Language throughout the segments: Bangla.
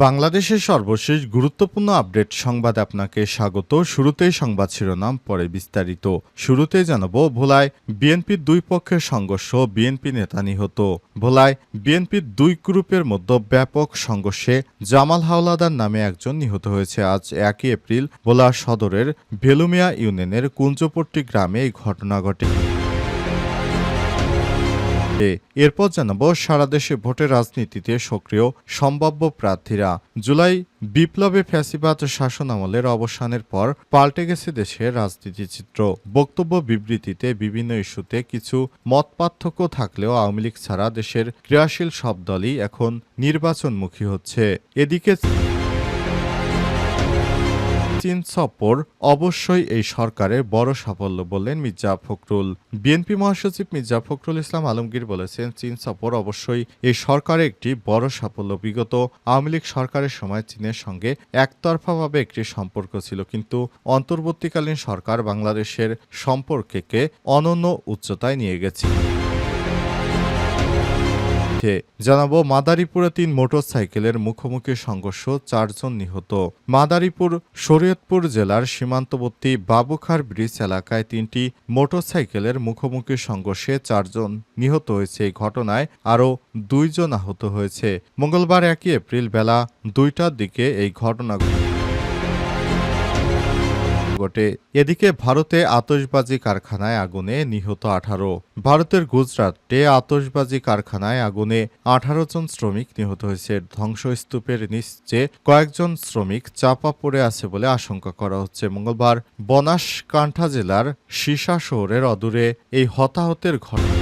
বাংলাদেশের সর্বশেষ গুরুত্বপূর্ণ আপডেট সংবাদ আপনাকে স্বাগত। শুরুতেই সংবাদ শিরোনাম, পরে বিস্তারিত। শুরুতে জানাব, ভোলায় বিএনপির দুই পক্ষের সংঘর্ষ, বিএনপি নেতা নিহত। ভোলায় বিএনপির দুই গ্রুপের মধ্যে ব্যাপক সংঘর্ষে জামাল হাওলাদার নামে একজন নিহত হয়েছে। আজ একই এপ্রিল ভোলা সদরের ভেলুমিয়া ইউনিয়নের কুঞ্জপট্টি গ্রামে এই ঘটনা ঘটে। এরপর জানাব সারা দেশে ভোটের রাজনীতিতে সক্রিয় সম্ভাব্য প্রার্থীরা। জুলাই বিপ্লবে ফ্যাসিবাদ শাসন আমলের অবসানের পর পাল্টে গেছে দেশের রাজনীতি চিত্র। বক্তব্য বিবৃতিতে বিভিন্ন ইস্যুতে কিছু মত পার্থক্য থাকলেও আওয়ামী লীগ ছাড়া দেশের ক্রিয়াশীল সব দলই এখন নির্বাচনমুখী হচ্ছে। এদিকে চীন সফর অবশ্যই এই সরকারের বড় সাফল্য বললেন মির্জা ফখরুল। বিএনপি মহাসচিব মির্জা ফখরুল ইসলাম আলমগীর বলেছেন চীন সফর অবশ্যই এই সরকারের একটি বড় সাফল্য। বিগত আওয়ামী লীগ সরকারের সময় চীনের সঙ্গে একতরফাভাবে একটি সম্পর্ক ছিল, কিন্তু অন্তর্বর্তীকালীন সরকার বাংলাদেশের সম্পর্ককে অনন্য উচ্চতায় নিয়ে গেছে। মধ্যে জানাব, মাদারীপুরে তিন মোটরসাইকেলের মুখোমুখি সংঘর্ষ, চারজন নিহত। মাদারীপুর, শরীয়তপুর জেলার সীমান্তবর্তী বাবুখার ব্রিজ এলাকায় তিনটি মোটরসাইকেলের মুখোমুখি সংঘর্ষে চারজন নিহত হয়েছে। এই ঘটনায় আরও দুইজন আহত হয়েছে। মঙ্গলবার একই এপ্রিল বেলা দুইটার দিকে এই ঘটনা ঘটে। এদিকে ভারতে আতশবাজি কারখানায় আগুনে নিহত আঠারো। ভারতের গুজরাটে আতশবাজি কারখানায় আগুনে আঠারো জন শ্রমিক নিহত হয়েছে। ধ্বংসস্তূপের নিচে কয়েকজন শ্রমিক চাপা পড়ে আছে বলে আশঙ্কা করা হচ্ছে। মঙ্গলবার বনাসকান্ঠা জেলার সীসা শহরের অদূরে এই হতাহতের ঘটনা।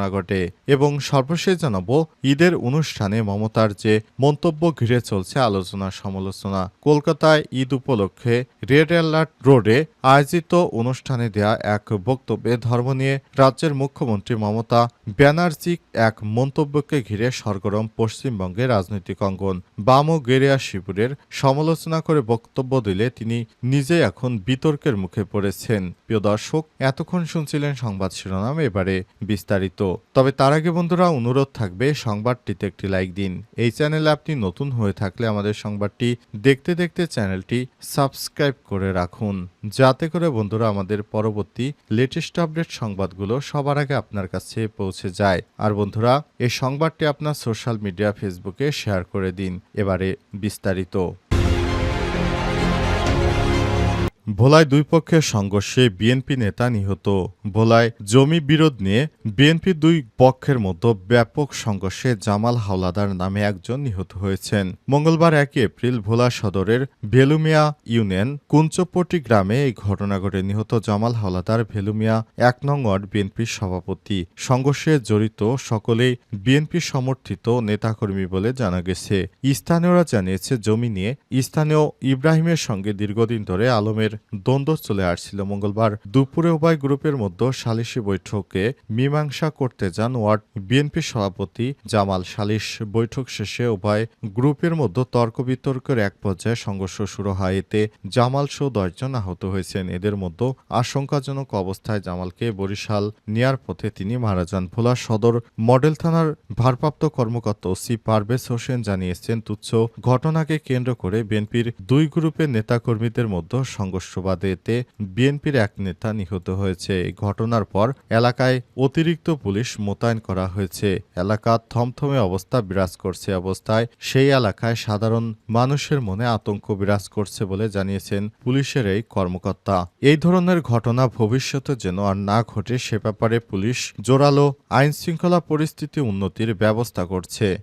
ঘটনা ঘটে এবং সর্বশেষ জানাব ঈদের অনুষ্ঠানে মমতার যে মন্তব্য ঘিরে চলছে আলোচনা সমালোচনা। কলকাতায় ঈদ উপলক্ষে রেড অ্যালার্ট রোডে আয়োজিত অনুষ্ঠানে দেয়া এক বক্তব্যে ধর্ম নিয়ে রাজ্যের মুখ্যমন্ত্রী মমতা ব্যানার্জি এক মন্তব্যকে ঘিরে সরগরম পশ্চিমবঙ্গের রাজনৈতিক অঙ্গন। বাম ও গেরিয়া শিবিরের সমালোচনা করে বক্তব্য দিলে তিনি নিজে এখন বিতর্কের মুখে পড়েছেন। প্রিয় দর্শক, এতক্ষণ শুনছিলেন সংবাদ শিরোনাম, এবারে বিস্তারিত। তবে তার আগে বন্ধুরা অনুরোধ থাকবে সংবাদটিতে একটি লাইক দিন। এই চ্যানেলে আপনি নতুন হয়ে থাকলে আমাদের সংবাদটি দেখতে দেখতে চ্যানেলটি সাবস্ক্রাইব করে রাখুন। যাতে করে বন্ধুরা আমাদের পরবর্তী লেটেস্ট আপডেট সংবাদগুলো সবার আগে আপনার কাছে পৌঁছে যায়। আর বন্ধুরা, এই সংবাদটি আপনার সোশ্যাল মিডিয়া ফেসবুকে শেয়ার করে দিন। এবারে বিস্তারিত। ভোলায় দুই পক্ষের সংঘর্ষে বিএনপি নেতা নিহত। ভোলায় জমি বিরোধ নিয়ে বিএনপি দুই পক্ষের মধ্যে ব্যাপক সংঘর্ষে জামাল হাওলাদার নামে একজন নিহত হয়েছেন। মঙ্গলবার একই এপ্রিল ভোলা সদরের ভেলুমিয়া ইউনিয়ন কুঞ্চপটি গ্রামে এই ঘটনা ঘটে। নিহত জামাল হাওলাদার ভেলুমিয়া এক নং ওয়ার্ড বিএনপির সভাপতি। সংঘর্ষে জড়িত সকলেই বিএনপি সমর্থিত নেতাকর্মী বলে জানা গেছে। স্থানীয়রা জানিয়েছে, জমি নিয়ে স্থানীয় ইব্রাহিমের সঙ্গে দীর্ঘদিন ধরে আলমের দ্বন্দ্ব চলে আসছিল মঙ্গলবার। দুপুরে উভয় গ্রুপের মধ্যে সালিশি বৈঠকে মীমাংসা করতে যান ওয়ার্ড বিএনপি সভাপতি জামাল সালিশ। বৈঠক শেষে উভয় গ্রুপের মধ্যে তর্ক বিতর্কের এক পর্যায়ে সংঘর্ষ শুরু হয়। এতে জামাল সহ দশজন আহত হয়েছেন। এদের মধ্যে আশঙ্কাজনক অবস্থায় জামালকে বরিশাল নেয়ার পথে তিনি মারা যান। ভোলা সদর মডেল থানার ভারপ্রাপ্ত কর্মকর্তা সি পারভেজ হোসেন জানিয়েছেন, তুচ্ছ ঘটনাকে কেন্দ্র করে বিএনপির দুই গ্রুপের নেতাকর্মীদের মধ্যে সংঘর্ষ বাদে এতে বিএনপির এক নেতা নিহত হয়েছে। এই ঘটনার পর এলাকায় অতিরিক্ত পুলিশ মোতায়েন করা হয়েছে। এলাকা থমথমে অবস্থা বিরাজ করছে অবস্থায়। সেই এলাকায় সাধারণ মানুষের মনে আতঙ্ক বিরাজ করছে বলে জানিয়েছেন পুলিশের এই কর্মকর্তা। এই ধরনের ঘটনা ভবিষ্যতে যেন আর না ঘটে, সে ব্যাপারে পুলিশ জোরালো আইন শৃঙ্খলা পরিস্থিতি উন্নতির ব্যবস্থা করছে।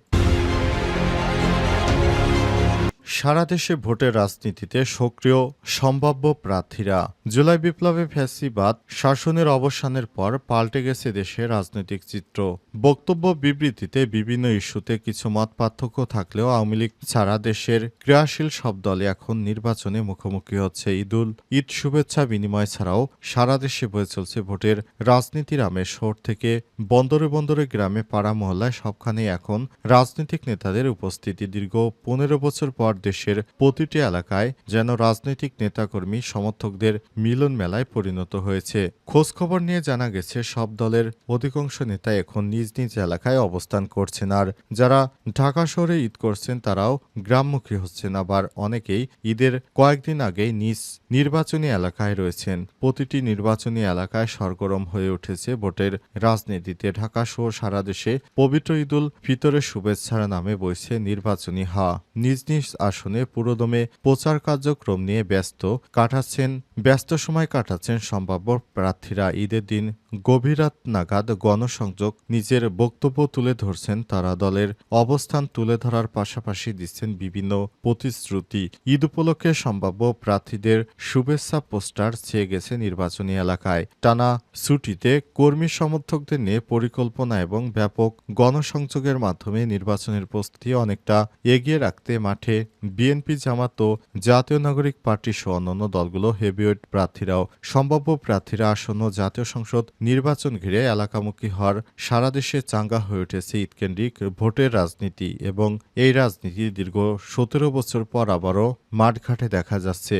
সারা দেশে ভোটের রাজনীতিতে সক্রিয় সম্ভাব্য প্রার্থীরা। জুলাই বিপ্লবে ফ্যাসিবাদ শাসনের অবসানের পর পাল্টে গেছে দেশের রাজনৈতিক চিত্র। বক্তব্য বিবৃতিতে বিভিন্ন ইস্যুতে কিছু মত পার্থক্য থাকলেও আওয়ামী লীগ ছাড়া দেশের ক্রিয়াশীল সব দলে এখন নির্বাচনে মুখোমুখি হচ্ছে। ঈদুল, ঈদ শুভেচ্ছা বিনিময় ছাড়াও সারা দেশে বয়ে চলছে ভোটের রাজনীতির আমের শহর থেকে বন্দরে বন্দরে গ্রামে পাড়া মহল্লায় সবখানেই এখন রাজনৈতিক নেতাদের উপস্থিতি। দীর্ঘ পনেরো বছর পর দেশের প্রতিটি এলাকায় যেন রাজনৈতিক নেতাকর্মী সমর্থকদের মিলন মেলায় পরিণত হয়েছে। খোঁজখবর নিয়ে জানা গেছে, সব দলের অধিকাংশ নেতা এখন নিজ নিজ এলাকায় অবস্থান করছেন আর যারা ঢাকা শহরে ঈদ করছেন তারাও গ্রামমুখী হচ্ছেন। আবার অনেকেই ঈদের কয়েকদিন আগেই নিজ নির্বাচনী এলাকায় রয়েছেন। প্রতিটি নির্বাচনী এলাকায় সরগরম হয়ে উঠেছে ভোটের রাজনীতিতে। ঢাকা সহ সারা দেশে পবিত্র ঈদুল ফিতরের শুভেচ্ছার নামে বইছে নির্বাচনী হা নিজ নিজ আসনে পুরোদমে প্রচার কার্যক্রম নিয়ে ব্যস্ত কাটাচ্ছেন ব্যস্ত সময় কাটাচ্ছেন সম্ভাব্য প্রার্থীরা। ঈদের দিন গভীর রাত নাগাদ গণসংযোগ নিজের বক্তব্য তুলে ধরছেন তারা দলের অবস্থান তুলে ধরার পাশাপাশি দিচ্ছেন বিভিন্ন প্রতিশ্রুতি। ঈদ উপলক্ষে সম্ভাব্য প্রার্থীদের শুভেচ্ছা পোস্টার চেয়ে গেছে নির্বাচনী এলাকায়। টানা ছুটিতে কর্মী সমর্থকদের নিয়ে পরিকল্পনা এবং ব্যাপক গণসংযোগের মাধ্যমে নির্বাচনের প্রস্তুতি অনেকটা এগিয়ে রাখতে মাঠে বিএনপি জামাত ও জাতীয় নাগরিক পার্টি সহ অন্যান্য দলগুলো হেভিওয়েট প্রার্থীরাও, সম্ভাব্য প্রার্থীরা আসন্ন জাতীয় সংসদ নির্বাচন ঘিরে এলাকামুখী হওয়ার সারা দেশে চাঙ্গা হয়ে উঠেছে ঈদকেন্দ্রিক ভোটের রাজনীতি এবং এই রাজনীতি দীর্ঘ সতেরো বছর পর আবারও মাঠঘাটে দেখা যাচ্ছে।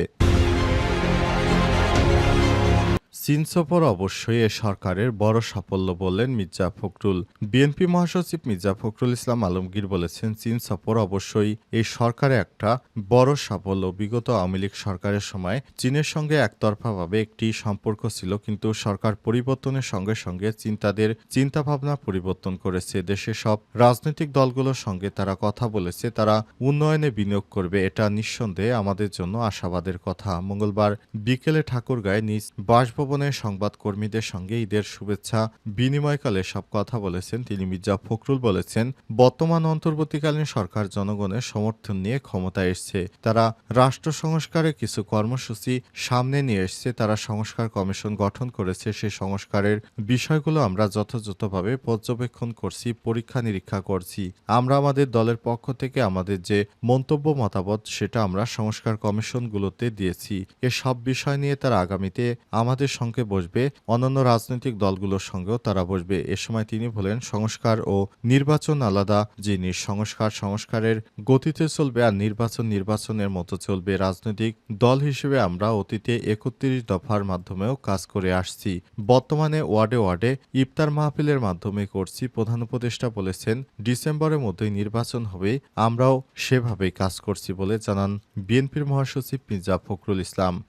চীন সফর অবশ্যই এ সরকারের বড় সাফল্য বললেন মির্জা ফখরুল। বিএনপি মহাসচিব মির্জা ফখরুল ইসলাম আলমগীর বলেছেন চীন সফর অবশ্যই এই সরকারে একটা বড় সাফল্য। বিগত আওয়ামী লীগ সরকারের সময় চীনের সঙ্গে একতরফাভাবে একটি সম্পর্ক ছিল, কিন্তু সরকার পরিবর্তনের সঙ্গে সঙ্গে চীন তাদের চিন্তাভাবনা পরিবর্তন করেছে। দেশে সব রাজনৈতিক দলগুলোর সঙ্গে তারা কথা বলেছে, তারা উন্নয়নে বিনিয়োগ করবে, এটা নিঃসন্দেহে আমাদের জন্য আশাবাদের কথা। মঙ্গলবার বিকেলে ঠাকুরগাঁয় নিজ বাসভবনে সংবাদকর্মীদের সঙ্গে ঈদের শুভেচ্ছা। বিনিময়কালে সব কথা বলেছেন তিনি মির্জা ফখরুল বলেছেন, বর্তমান অন্তর্বর্তীকালীন সরকার জনগণের সমর্থন নিয়ে ক্ষমতায় এসছে। তারা রাষ্ট্র সংস্কারে কিছু কর্মসূচি সামনে নিয়ে এসছে, তারা সংস্কার কমিশন গঠন করেছে সেই সংস্কারের বিষয়গুলো আমরা যথাযথভাবে পর্যবেক্ষণ করছি, পরীক্ষা নিরীক্ষা করছি। আমরা আমাদের দলের পক্ষ থেকে আমাদের যে মন্তব্য মতামত, সেটা আমরা সংস্কার কমিশনগুলোতে দিয়েছি। এসব বিষয় নিয়ে তারা আগামীতে আমাদের সঙ্গে বসবে অন্যান্য রাজনৈতিক দলগুলোর সঙ্গেও তারা বসবে। এ সময় তিনি বলেন, সংস্কার ও নির্বাচন আলাদা জিনিস সংস্কার, সংস্কারের গতিতে চলবে আর নির্বাচন, নির্বাচনের মতো চলবে। রাজনৈতিক দল হিসেবে আমরা অতীতে একত্রিশ দফার মাধ্যমেও কাজ করে আসছি। বর্তমানে ওয়ার্ডে ওয়ার্ডে ইফতার মাহফিলের মাধ্যমে করছি। প্রধান উপদেষ্টা বলেছেন, ডিসেম্বরের মধ্যেই নির্বাচন হবে, আমরাও সেভাবেই কাজ করছি বলে জানান বিএনপির মহাসচিব মির্জা ফখরুল ইসলাম।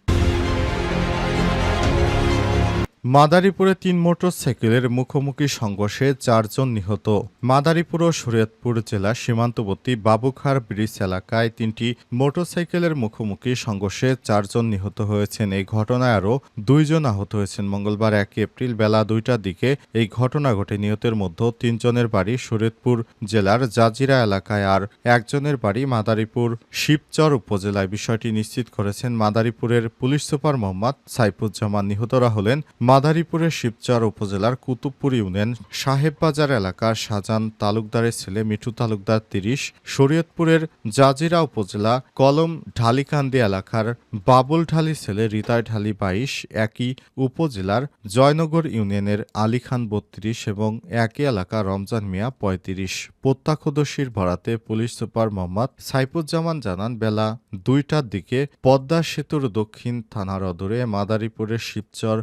মাদারীপুরে তিন মোটরসাইকেলের মুখোমুখি সংঘর্ষে চারজন নিহত। মাদারীপুর ও শরীয়তপুর জেলা সীমান্তবর্তী বাবুখার ব্রিজ এলাকায় তিনটি মোটরসাইকেলের মুখোমুখি সংঘর্ষে চারজন নিহত হয়েছেন। এই ঘটনায় আরও দুইজন আহত হয়েছেন। মঙ্গলবার এক এপ্রিল বেলা দুইটার দিকে এই ঘটনা ঘটে। নিহতের মধ্যে তিনজনের বাড়ি শরীয়তপুর জেলার জাজিরা এলাকায় আর একজনের বাড়ি মাদারীপুর শিবচর উপজেলায়। বিষয়টি নিশ্চিত করেছেন মাদারীপুরের পুলিশ সুপার মোহাম্মদ সাইফুজ্জামান। নিহতরা হলেন মাদারীপুরের শিবচর উপজেলার কুতুবপুর ইউনিয়ন সাহেববাজার এলাকার শাহজান তালুকদারের ছেলে মিঠু তালুকদার তিরিশ, শরীয়তপুরের জাজিরা উপজেলা কলম ঢালিকান্দি এলাকার বাবুল ঢালি ছেলে রিতায় ঢালি বাইশ, একই উপজেলার জয়নগর ইউনিয়নের আলী খান বত্রিশ এবং একই এলাকা রমজান মিয়া পঁয়ত্রিশ। প্রত্যক্ষদর্শীর ভরাতে পুলিশ সুপার মোহাম্মদ সাইফুজ্জামান জানান, বেলা দুইটার দিকে পদ্মা সেতুর দক্ষিণ থানার অদূরে মাদারীপুরের শিবচর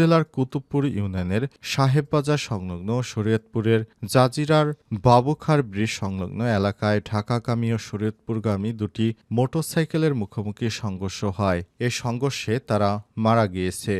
উপজেলার কুতুবপুর ইউনিয়নের সাহেববাজার সংলগ্ন শরীয়তপুরের জাজিরার বাবুখার ব্রিজ সংলগ্ন এলাকায় ঢাকাগামী ও শরীয়তপুরগামী দুটি মোটরসাইকেলের মুখোমুখি সংঘর্ষ হয়। এ সংঘর্ষে তারা মারা গিয়েছে।